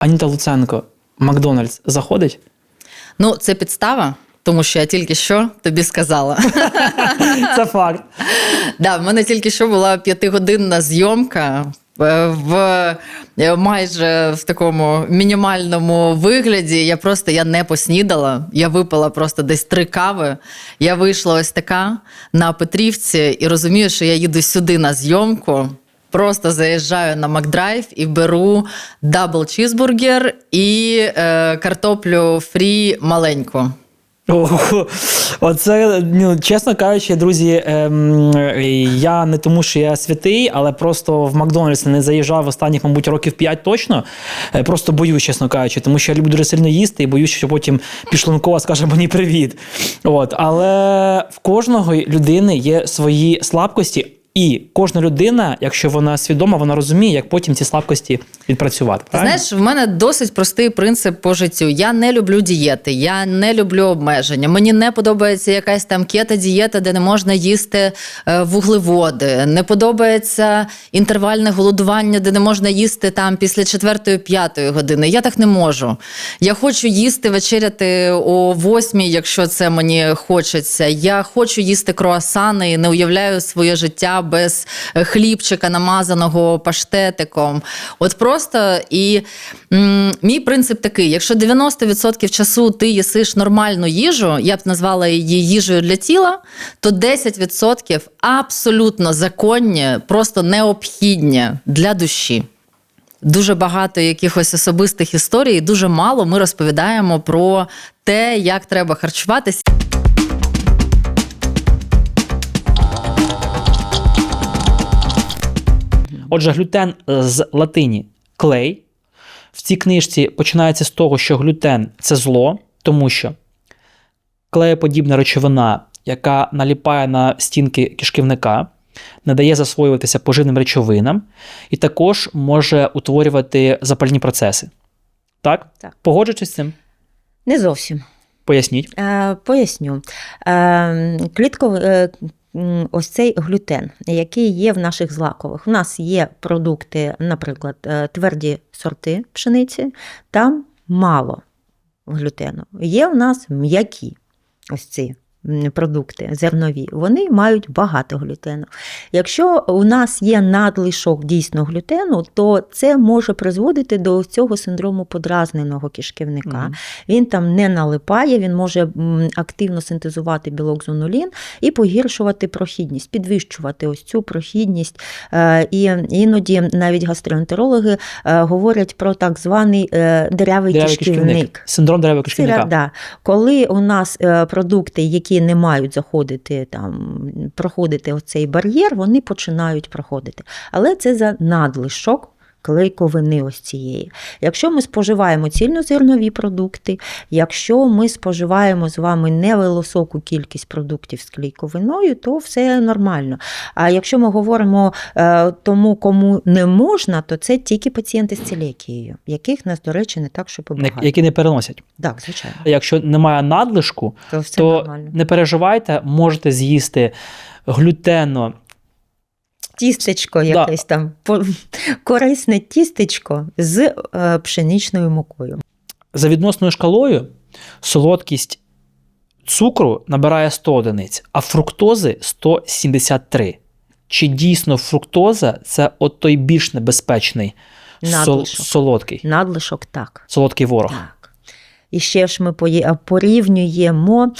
Аніта Луценко, Макдональдс заходить? Ну, це підстава, тому що я тільки що тобі сказала. Це факт. Да, в мене тільки що була п'ятигодинна зйомка. е, В е, майже в такому мінімальному вигляді. Я просто я не поснідала. Я випила просто десь три кави. Я вийшла ось така на Петрівці і розумію, що я їду сюди на зйомку. Просто заїжджаю на Макдрайв і беру дабл чізбургер і е, картоплю фрі маленьку. Оце, ну, чесно кажучи, друзі, ем, я не тому, що я святий, але просто в Макдональдс не заїжджав останніх, мабуть, років 5 точно. Е, Просто боюсь, чесно кажучи, тому що я люблю дуже сильно їсти і боюсь, що потім Пішлункова скаже мені привіт. От. Але в кожного людини є свої слабкості. І кожна людина, якщо вона свідома, вона розуміє, як потім ці слабкості відпрацювати. Ти? Знаєш, в мене досить простий принцип по життю. Я не люблю дієти, я не люблю обмеження. Мені не подобається якась там кето-дієта, де не можна їсти е, вуглеводи. Не подобається інтервальне голодування, де не можна їсти там після 4-5 години. Я так не можу. Я хочу їсти вечеряти о 8, якщо це мені хочеться. Я хочу їсти круасани і не уявляю своє життя без хлібчика, намазаного паштетиком. От просто і м, мій принцип такий: якщо 90% часу ти їсиш нормальну їжу, я б назвала її їжею для тіла, то 10% абсолютно законні, просто необхідні для душі. Дуже багато якихось особистих історій, дуже мало ми розповідаємо про те, як треба харчуватися. Отже, глютен з латині клей. В цій книжці починається з того, що глютен це зло, тому що клеєподібна речовина, яка наліпає на стінки кишківника, не дає засвоюватися поживним речовинам, і також може утворювати запальні процеси. Так? Так. Погоджуєтесь з цим? Не зовсім. Поясніть. Е, поясню. Е, клітково, е, ось цей глютен, який є в наших злакових. У нас є продукти, наприклад, е, тверді сорти пшениці, там мало глютену. Є в нас м'які ось ці продукти зернові, вони мають багато глютену. Якщо у нас є надлишок дійсно глютену, то це може призводити до цього синдрому подразненого кишківника. Мгм. Він там не налипає, він може активно синтезувати білок зонулін і погіршувати прохідність, підвищувати ось цю прохідність. Е, І іноді навіть гастроентерологи е, говорять про так званий е, дирявий Деревий кишківник. кишківник. Синдром деревого Це, кишківника. да. Коли у нас продукти, які не мають заходити там, проходити оцей бар'єр, вони починають проходити. Але це за надлишок. Клейковини ось цієї. Якщо ми споживаємо цільнозернові продукти, якщо ми споживаємо з вами невисоку кількість продуктів з клейковиною, то все нормально. А якщо ми говоримо е, тому, кому не можна, то це тільки пацієнти з целіакією, яких нас, до речі, не так, щоб багато. Які не переносять. Так, звичайно. Якщо немає надлишку, То все то не переживайте, можете з'їсти глютено Тістечко якесь там, корисне тістечко з е, пшеничною мукою. За відносною шкалою солодкість цукру набирає 100 одиниць, а фруктози 173. Чи дійсно фруктоза це от той більш небезпечний сол- солодкий, Надлишок так. солодкий ворог? Так. І ще ж ми порівнюємо,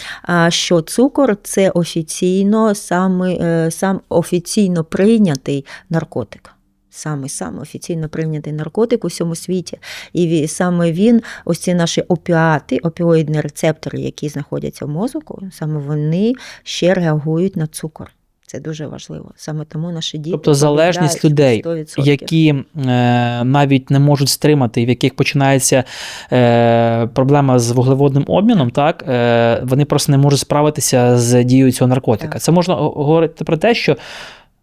що цукор це офіційно саме, е, сам офіційно прийнятий наркотик. Саме саме офіційно прийнятий наркотик у всьому світі. І саме він, ось ці наші опіати, опіоїдні рецептори, які знаходяться в мозку, саме вони ще реагують на цукор. Це дуже важливо. Саме тому наші діти. Тобто залежність людей, 100%. які е, навіть не можуть стримати, в яких починається е, проблема з вуглеводним обміном, так е, вони просто не можуть справитися з дією цього наркотика. Так. Це можна говорити про те, що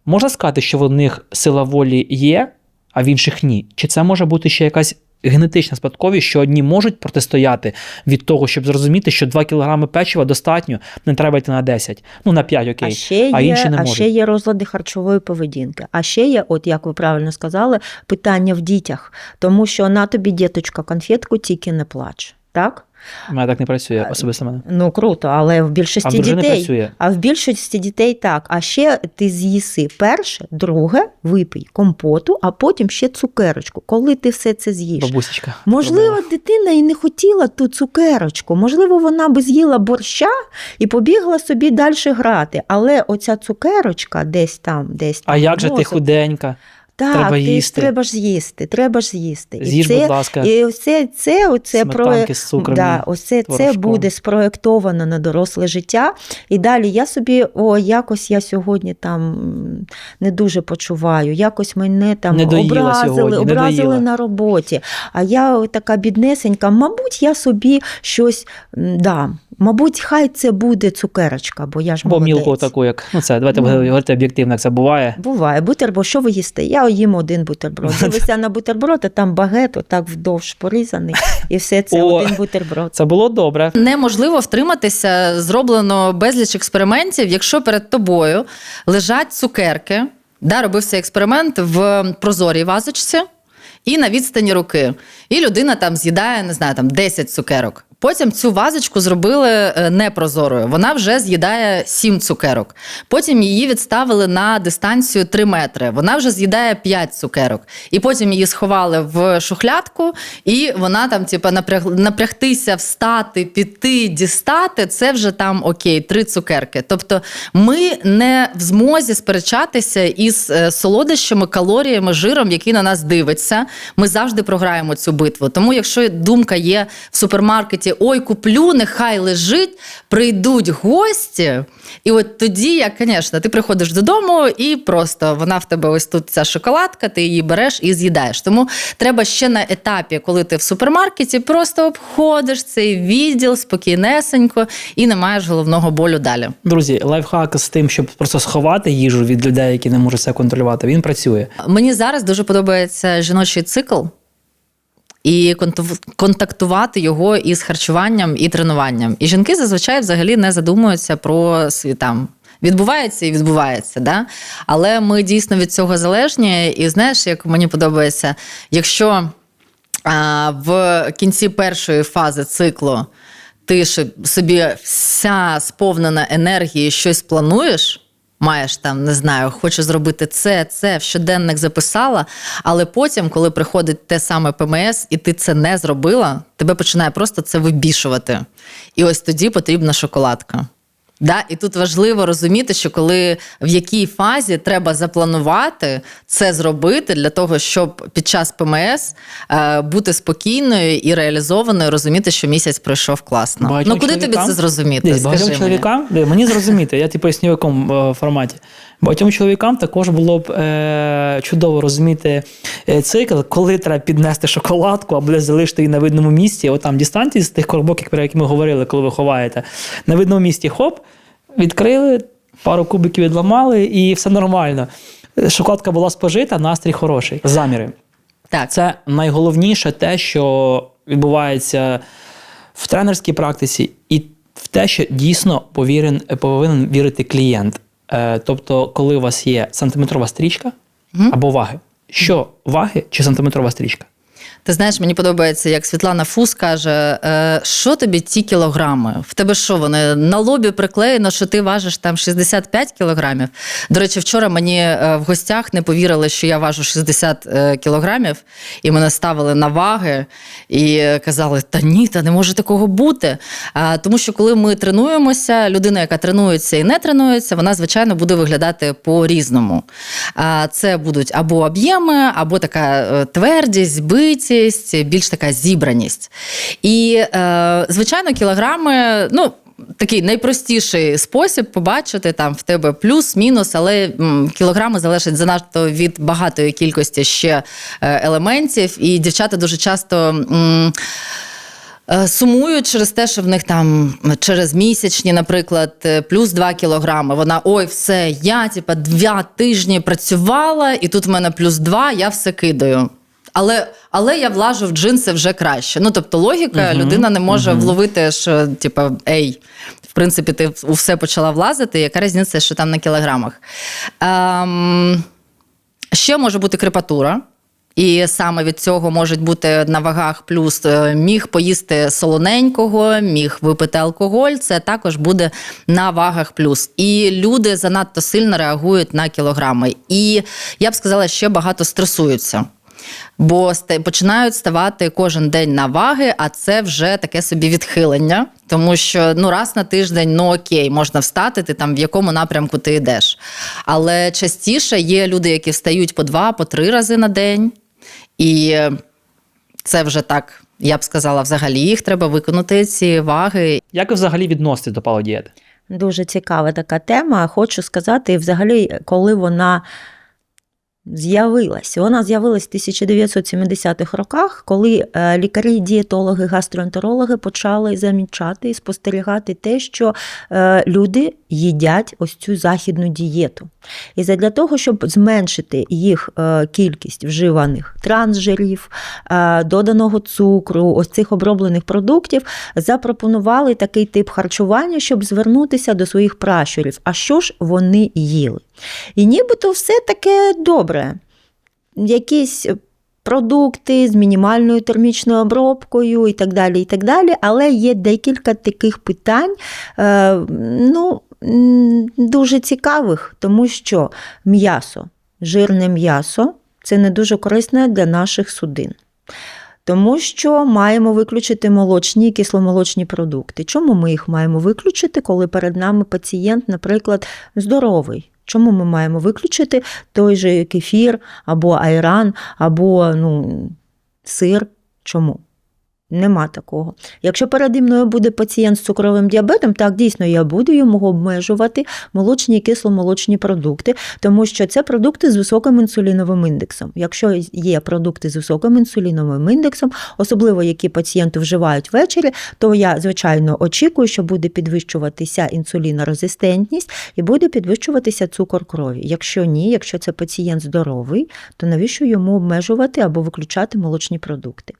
можна сказати, що в них сила волі є, а в інших ні. Чи це може бути ще якась генетична спадковість, що одні можуть протистояти від того, щоб зрозуміти, що 2 кг печива достатньо, не треба йти на 10, ну на 5, окей. А ще, а є, інші не а можуть. ще є розлади харчової поведінки. А ще є, от як ви правильно сказали, питання в дітях. Тому що на тобі, діточка, конфетку тільки не плач. Так? У мене так не працює особисто мене. Ну круто, але в більшості дружини дітей. працює. А в більшості дітей так. А ще ти з'їси перше, друге, випий компоту, а потім ще цукерочку. Коли ти все це з'їш? Бабусечка. Можливо, дитина і не хотіла ту цукерочку. Можливо, вона би з'їла борща і побігла собі далі грати. Але оця цукерочка десь там, десь там. А як же ти худенька? Так, Треба ти, їсти. треба ж з'їсти, треба ж з'їсти. З'їж, і це, будь ласка, і оце, це, оце сметанки з цукром да, оце це буде спроєктовано на доросле життя. І далі я собі, о, якось я сьогодні там не дуже почуваю, якось мене там Не доїла образили, сьогодні, образили доїла. на роботі. А я така біднесенька, мабуть, я собі щось дам. Мабуть, хай це буде цукерочка, бо я ж Або молодець. мілку таку, як ну це давайте Ну. говорити об'єктивно, як це буває. Буває, бутерброд, що ви їсте? Я їм один бутерброд. Дивися на бутерброд, а там багет, так вдовж порізаний, і все це О. один бутерброд. Це було добре. Неможливо втриматися, зроблено безліч експериментів, якщо перед тобою лежать цукерки. Да, робився експеримент в прозорій вазочці і на відстані руки. І людина там з'їдає, не знаю, там 10 цукерок. Потім цю вазочку зробили е, непрозорою. Вона вже з'їдає 7 цукерок. Потім її відставили на дистанцію 3 метри. Вона вже з'їдає 5 цукерок. І потім її сховали в шухлядку, і вона там, типу, напряг... напрягтися, встати, піти, дістати. Це вже там окей, 3 цукерки. Тобто ми не в змозі сперечатися із е, солодощами, калоріями, жиром, який на нас дивиться. Ми завжди програємо цю битву. Тому, якщо думка є в супермаркеті, ой, куплю, нехай лежить, прийдуть гості. І от тоді, як, звісно, ти приходиш додому, і просто вона в тебе ось тут ця шоколадка, ти її береш і з'їдаєш. Тому треба ще на етапі, коли ти в супермаркеті, просто обходиш цей відділ спокійнесенько і не маєш головного болю далі. Друзі, лайфхак з тим, щоб просто сховати їжу від людей, які не можуть це контролювати, він працює. Мені зараз дуже подобається жіночий цикл. І контактувати його із харчуванням і тренуванням. І жінки зазвичай взагалі не задумуються про свій там. Відбувається і відбувається, да? але ми дійсно від цього залежні. І знаєш, як мені подобається, якщо а, в кінці першої фази циклу ти собі вся сповнена енергії щось плануєш. Маєш там, не знаю, хочу зробити це, це в щоденник записала, але потім, коли приходить те саме ПМС, і ти це не зробила, тебе починає просто це вибішувати. І ось тоді потрібна шоколадка. Да? І тут важливо розуміти, що коли в якій фазі треба запланувати це зробити для того, щоб під час ПМС е, бути спокійною і реалізованою, розуміти, що місяць пройшов класно. Багатьом ну куди тобі це зрозуміти? Десь багатьом Скажи мені. чоловікам, де, мені зрозуміти, я ти поясню, в якому е, форматі. Багатьом чоловікам також було б е, чудово розуміти е, цикл, коли треба піднести шоколадку або десь залишити її на видному місці. От там дістанції з тих коробок, про які ми говорили, коли ви ховаєте. На видному місці хоп, відкрили, пару кубиків відламали, і все нормально. Шоколадка була спожита, настрій хороший. Заміри. Так. Це найголовніше те, що відбувається в тренерській практиці, і в те, що дійсно повірен, повинен вірити клієнт. Е, тобто, коли у вас є сантиметрова стрічка або ваги, що ваги чи сантиметрова стрічка? Ти знаєш, мені подобається, як Світлана Фус каже: е, що тобі ті кілограми? В тебе що вони на лобі приклеєно, що ти важиш там 65 кілограмів. До речі, вчора мені е, в гостях не повірили, що я важу 60 е, кілограмів, і мене ставили на ваги і казали: Та ні, та не може такого бути. Тому що коли ми тренуємося, людина, яка тренується і не тренується, вона звичайно буде виглядати по-різному. Це будуть або об'єми, або така твердість, збитість, більш така зібраність. І, е, звичайно, кілограми, ну. Такий найпростіший спосіб побачити там в тебе плюс-мінус, але кілограми залежать занадто від багатої кількості ще е, елементів, і дівчата дуже часто. е, Сумують через те, що в них там через місячні, наприклад, плюс 2 кілограми. Вона ой, все, я типа два тижні працювала, і тут в мене плюс 2, я все кидаю. Але, але я влажу в джинси вже краще. Ну тобто, логіка, Мгм, людина не може мгм. вловити, що типу, ей, в принципі, ти у все почала влазити. Яка різниця, що там на кілограмах? Ем, ще може бути крепатура. І саме від цього можуть бути на вагах плюс е, міг поїсти солоненького, міг випити алкоголь. Це також буде на вагах плюс. І люди занадто сильно реагують на кілограми. І я б сказала, ще багато стресуються. Бо починають ставати кожен день на ваги, а це вже таке собі відхилення. Тому що ну раз на тиждень, ну окей, можна встати, ти там в якому напрямку ти йдеш. Але частіше є люди, які встають по два, по три рази на день. І це вже так, я б сказала, взагалі їх треба виконати ці ваги. Як ви взагалі відноситесь до палеодієти? Дуже цікава така тема. Хочу сказати, взагалі, коли вона з'явилась, вона з'явилась в 1970-х роках, коли е, лікарі, дієтологи, гастроентерологи почали замічати і спостерігати те, що е, люди їдять ось цю західну дієту. І для того, щоб зменшити їх е, кількість вживаних трансжирів, доданого цукру, ось цих оброблених продуктів, запропонували такий тип харчування, щоб звернутися до своїх пращурів. А що ж вони їли? І нібито все таке добре. Якісь продукти з мінімальною термічною обробкою і так далі. і так далі. Але є декілька таких питань. Е, ну, дуже цікавих, тому що м'ясо, жирне м'ясо це не дуже корисне для наших судин. Тому що маємо виключити молочні і кисломолочні продукти. Чому ми їх маємо виключити, коли перед нами пацієнт, наприклад, здоровий? Чому ми маємо виключити той же кефір або айран, або ну, сир? Чому? Нема такого. Якщо переді мною буде пацієнт з цукровим діабетом, так дійсно я буду йому обмежувати молочні і кисломолочні продукти, тому що це продукти з високим інсуліновим індексом. Якщо є продукти з високим інсуліновим індексом, особливо які пацієнти вживають ввечері, то я звичайно очікую, що буде підвищуватися інсулінорезистентність і буде підвищуватися цукор крові. Якщо ні, якщо це пацієнт здоровий, то навіщо йому обмежувати або виключати молочні продукти?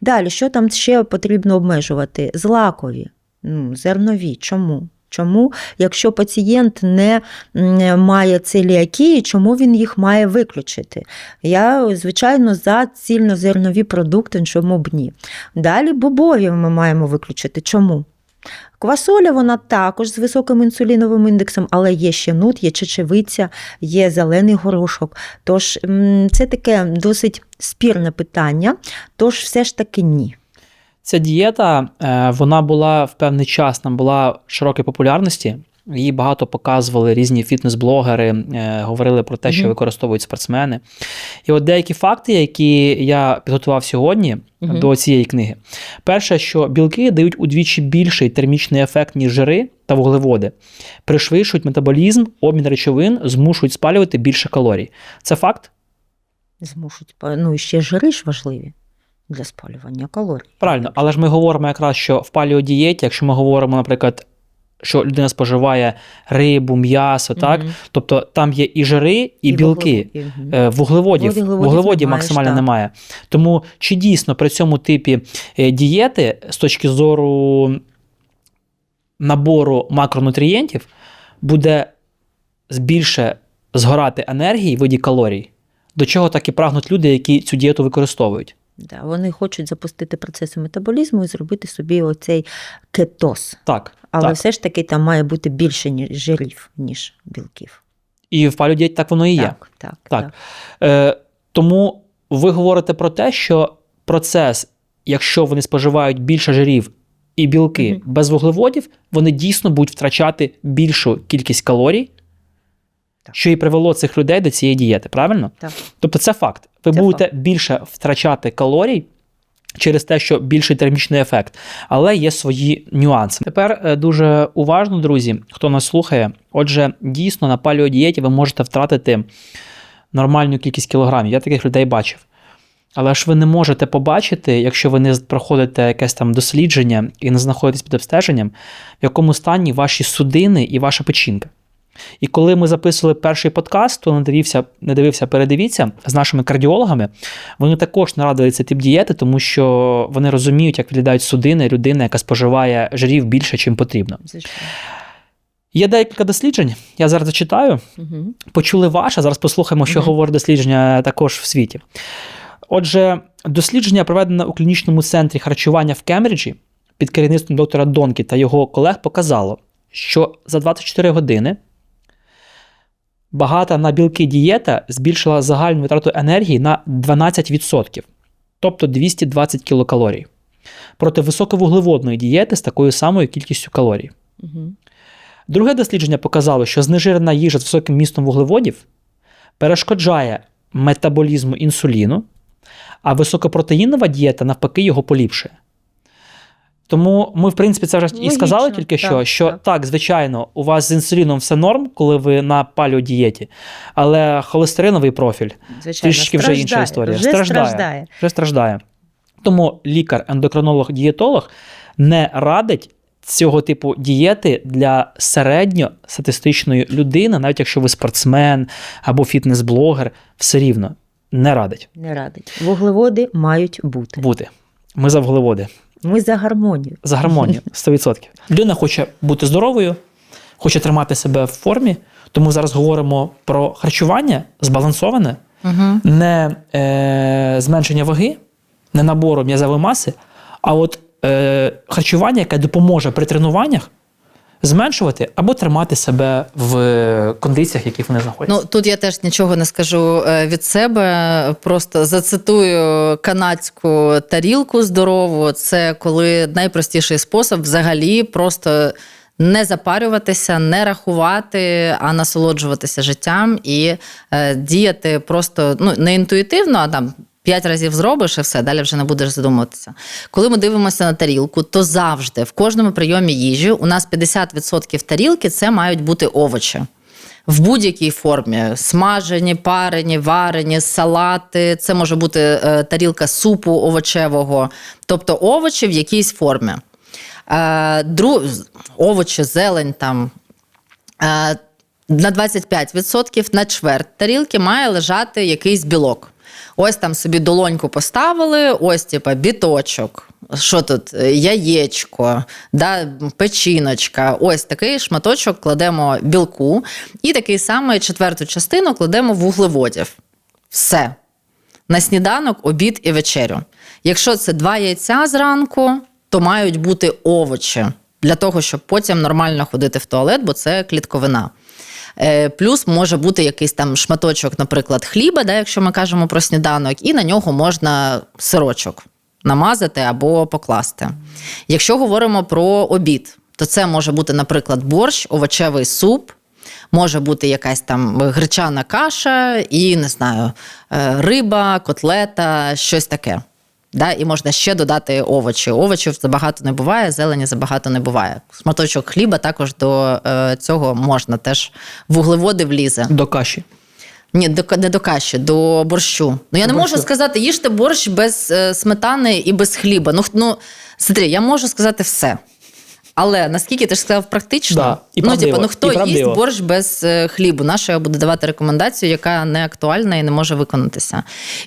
Далі, що там ще потрібно обмежувати? Злакові, ну, зернові. Чому? Чому, якщо пацієнт не має целіакії, чому він їх має виключити? Я, звичайно, за цільнозернові продукти, чому б ні. Далі бобові ми маємо виключити. Чому? Квасоля вона також з високим інсуліновим індексом, але є ще нут, є чечевиця, є зелений горошок. Тож це таке досить спірне питання, тож все ж таки ні. Ця дієта е, вона була в певний час нам була широкої популярності. Її багато показували різні фітнес-блогери, е, говорили про те, що використовують спортсмени. І от деякі факти, які я підготував сьогодні Мгм. до цієї книги. Перше, що білки дають удвічі більший термічний ефект, ніж жири та вуглеводи, пришвидшують метаболізм, обмін речовин, змушують спалювати більше калорій. Це факт? Змушуть, ну і ще жири ж важливі для спалювання калорій. Правильно, але ж ми говоримо якраз, що в паліодієті, якщо ми говоримо, наприклад, що людина споживає рибу, м'ясо, так? Тобто там є і жири, і, білки. вуглеводи. Мгм. Е, Вуглеводів, Вуглеводів вуглеводів немає, максимально так. немає. Тому чи дійсно при цьому типі е, дієти з точки зору набору макронутрієнтів буде більше згорати енергії в виді калорій, до чого так і прагнуть люди, які цю дієту використовують? Да, вони хочуть запустити процеси метаболізму і зробити собі оцей кетоз. Так. Але так. все ж таки там має бути більше ніж жирів, ніж білків. І в палеодієті так воно і є. Так, так, Так. так. Е, тому ви говорите про те, що процес, якщо вони споживають більше жирів і білки Мгм. без вуглеводів, вони дійсно будуть втрачати більшу кількість калорій. Що і привело цих людей до цієї дієти, правильно? Так. Тобто це факт. Ви Це будете факт. більше втрачати калорій. Через те, що більший термічний ефект, але є свої нюанси. Тепер е, дуже уважно, друзі, хто нас слухає. Отже, дійсно на палеодієті ви можете втратити нормальну кількість кілограмів. Я таких людей бачив. Але ж ви не можете побачити, якщо ви не проходите якесь там дослідження і не знаходитесь під обстеженням, в якому стані ваші судини і ваша печінка. І коли ми записували перший подкаст, то не дивився, не дивився, передивіться з нашими кардіологами. Вони також нарадили цей тип дієти, тому що вони розуміють, як виглядають судини людини, яка споживає жирів більше, чим потрібно. Звичайно. Є декілька досліджень. Я зараз зачитаю. Угу. Почули ваше. Зараз послухаємо, що Мгм. говорить дослідження також в світі. Отже, дослідження проведене у клінічному центрі харчування в Кембриджі під керівництвом доктора Донкі та його колег показало, що за 24 години багата на білки дієта збільшила загальну витрату енергії на 12%, тобто 220 кілокалорій, проти високовуглеводної дієти з такою самою кількістю калорій. Угу. Друге дослідження показало, що знежирена їжа з високим містом вуглеводів перешкоджає метаболізму інсуліну, а високопротеїнова дієта навпаки його поліпшує. Тому ми, в принципі, це вже і сказали тільки що, так, що так. так. звичайно, у вас з інсуліном все норм, коли ви на палеодієті, але холестериновий профіль Звичайно, Трішечки вже інша історія. Вже Страждає. страждає. вже страждає. Тому лікар, ендокринолог, дієтолог не радить цього типу дієти для середньостатистичної людини, навіть якщо ви спортсмен або фітнес-блогер, все рівно не радить Не радить. Вуглеводи мають бути. бути. Ми за вуглеводи, Ми за гармонію. за гармонію 100%. Людина хоче бути здоровою, хоче тримати себе в формі. Тому зараз говоримо про харчування збалансоване, Угу. не е, зменшення ваги, не набору м'язової маси, а от е, харчування, яке допоможе при тренуваннях зменшувати або тримати себе в кондиціях, в яких вони знаходяться. Ну тут я теж нічого не скажу е, від себе. Просто зацитую канадську тарілку здорову. Це коли найпростіший спосіб взагалі просто. Не запарюватися, не рахувати, а насолоджуватися життям і е, діяти просто ну не інтуїтивно, а там п'ять разів зробиш і все, далі вже не будеш задумуватися. Коли ми дивимося на тарілку, то завжди в кожному прийомі їжі у нас 50% тарілки це мають бути овочі в будь-якій формі: смажені, парені, варені, салати. Це може бути е, тарілка супу овочевого, тобто овочі в якійсь формі. Е, дру... Овочі, зелень там. Е, на 25% на чверть тарілки має лежати якийсь білок. Ось там собі долоньку поставили, ось типа біточок. Що тут? Е, Яєчко, да, печіночка. Ось такий шматочок кладемо білку, і такий самий четверту частину кладемо вуглеводів. Все. На сніданок, обід і вечерю. Якщо це два яйця зранку, то мають бути овочі для того, щоб потім нормально ходити в туалет, бо це клітковина. Е, Плюс може бути якийсь там шматочок, наприклад, хліба, да, якщо ми кажемо про сніданок, і на нього можна сирочок намазати або покласти. Якщо говоримо про обід, то це може бути, наприклад, борщ, овочевий суп. Може бути якась там гречана каша і не знаю, е, риба, котлета, щось таке. Да, і можна ще додати овочі. Овочів забагато не буває, зелені забагато не буває. Сматочок хліба також до е, цього можна теж вуглеводи влізе. До каші. Ні, до, не до каші, до борщу. Ну я До не можу сказати, їжте борщ без е, сметани і без хліба. Ну, ну смотри, я можу сказати все. Але наскільки ти ж сказав практично, Да, і ну, правдиво, типу, ну і хто їсть борщ без е, хлібу? На що я буду давати рекомендацію, яка не актуальна і не може виконатися.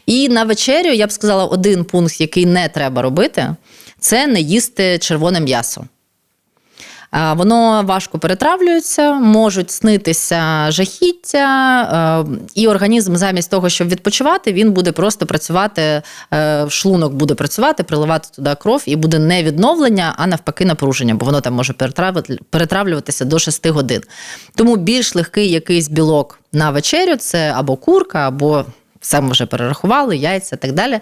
І на вечерю я б сказала, один пункт, який не треба робити, це не їсти червоне м'ясо. Воно важко перетравлюється, можуть снитися жахіття, і організм замість того, щоб відпочивати, він буде просто працювати, е, шлунок буде працювати, приливати туди кров, і буде не відновлення, а навпаки, напруження, бо воно там може перетравлюватися до 6 годин. Тому більш легкий якийсь білок на вечерю це або курка, або все ми вже перерахували, яйця і так далі.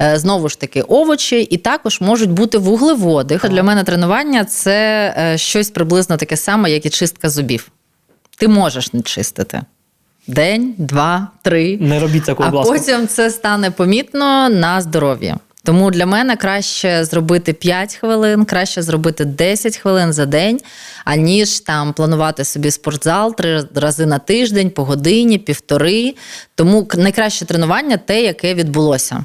Е, Знову ж таки, овочі, і також можуть бути вуглеводи. Для мене тренування це е, щось приблизно таке саме, як і чистка зубів. Ти можеш не чистити. День, два, три. Не робіть такого, А будь ласка. потім це стане помітно на здоров'ї. Тому для мене краще зробити 5 хвилин, краще зробити 10 хвилин за день, аніж там планувати собі спортзал три рази на тиждень, по годині, півтори. Тому найкраще тренування те, яке відбулося.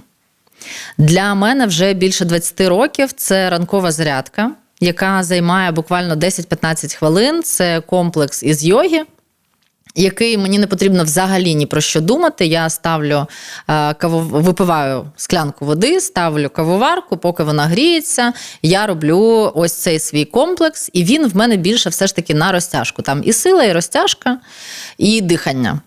Для мене вже більше 20 років це ранкова зарядка, яка займає буквально 10-15 хвилин. Це комплекс із йоги, Який мені не потрібно взагалі ні про що думати. Я ставлю е, каво, випиваю склянку води, ставлю кавоварку, поки вона гріється. Я роблю ось цей свій комплекс, і він в мене більше все ж таки на розтяжку. Там і сила, і розтяжка, і дихання.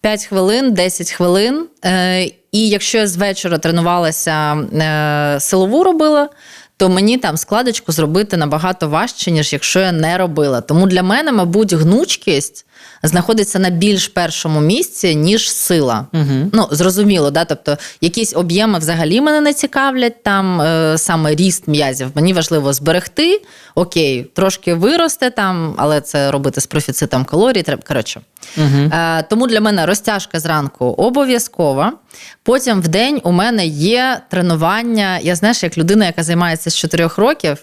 5 хвилин, 10 хвилин. Е, і якщо я з вечора тренувалася, е, силову робила, то мені там складочку зробити набагато важче, ніж якщо я не робила. Тому для мене, мабуть, гнучкість знаходиться на більш першому місці, ніж сила. Угу. Ну, зрозуміло, да? тобто якісь об'єми взагалі мене не цікавлять, там е, саме ріст м'язів. Мені важливо зберегти, окей, трошки виросте там, але це робити з профіцитом калорій. Треба коротше. Угу. Е, тому для мене розтяжка зранку обов'язкова. Потім в день у мене є тренування. Я знаєш, як людина, яка займається з 4 років,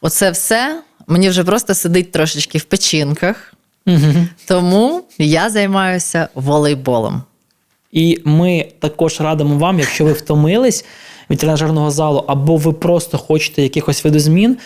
оце все мені вже просто сидить трошечки в печінках. Угу. Тому я займаюся волейболом. І ми також радимо вам, якщо ви втомились від тренажерного залу, або ви просто хочете якихось видозмін,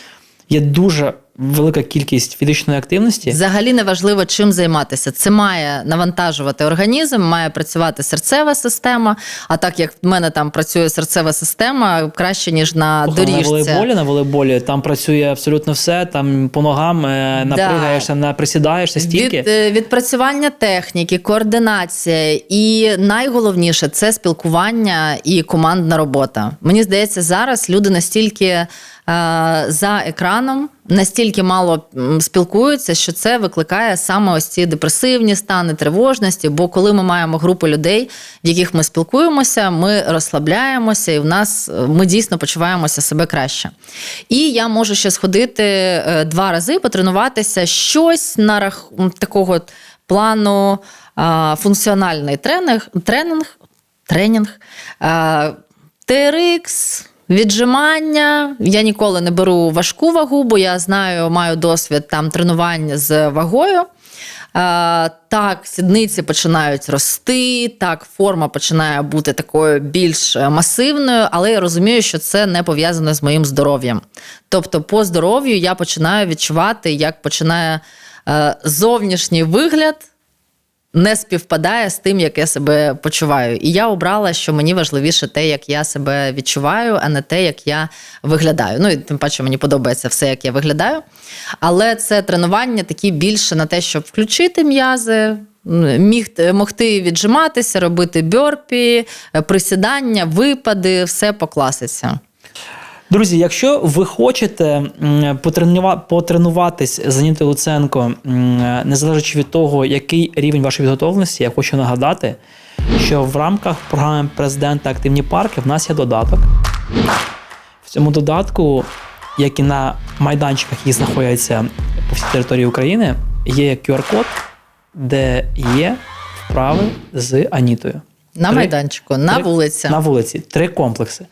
є дуже велика кількість фізичної активності. Взагалі не важливо, чим займатися. Це має навантажувати організм, має працювати серцева система. А так як в мене там працює серцева система, краще ніж на На доріжці. волейболі, на волейболі там працює абсолютно все. Там по ногам е, напригаєшся, наприсідаєшся стільки. Від, е, відпрацювання техніки, координація, і найголовніше це спілкування і командна робота. Мені здається, зараз люди настільки е, за екраном, настільки мало спілкуються, що це викликає саме ось ці депресивні стани, тривожності. Бо коли ми маємо групу людей, в яких ми спілкуємося, ми розслабляємося, і в нас е, ми дійсно почуваємося себе краще. І я можу ще сходити е, два рази, потренуватися щось на рах... такого плану функціональний тренинг, тренінг, тренінг TRX, віджимання. Я ніколи не беру важку вагу, бо я знаю, маю досвід там тренувань з вагою. Так, сідниці починають рости, так, форма починає бути такою більш масивною, але я розумію, що це не пов'язано з моїм здоров'ям. Тобто, по здоров'ю я починаю відчувати, як починає е, зовнішній вигляд не співпадає з тим, як я себе почуваю. І я обрала, що мені важливіше те, як я себе відчуваю, а не те, як я виглядаю. Ну і тим паче мені подобається все, як я виглядаю. Але це тренування такі більше на те, щоб включити м'язи. Міг могти віджиматися, робити бьорпі, присідання, випади, все по класиці. Друзі, якщо ви хочете потренуватись з Анітою Луценко, незалежно від того, який рівень вашої підготовленості, я хочу нагадати, що в рамках програми президента Активні парки в нас є додаток. В цьому додатку, як і на майданчиках, які знаходяться по всій території України, є QR-код, де є вправи з Анітою. На Три- майданчику, на три- вулиці. На вулиці. Три комплекси.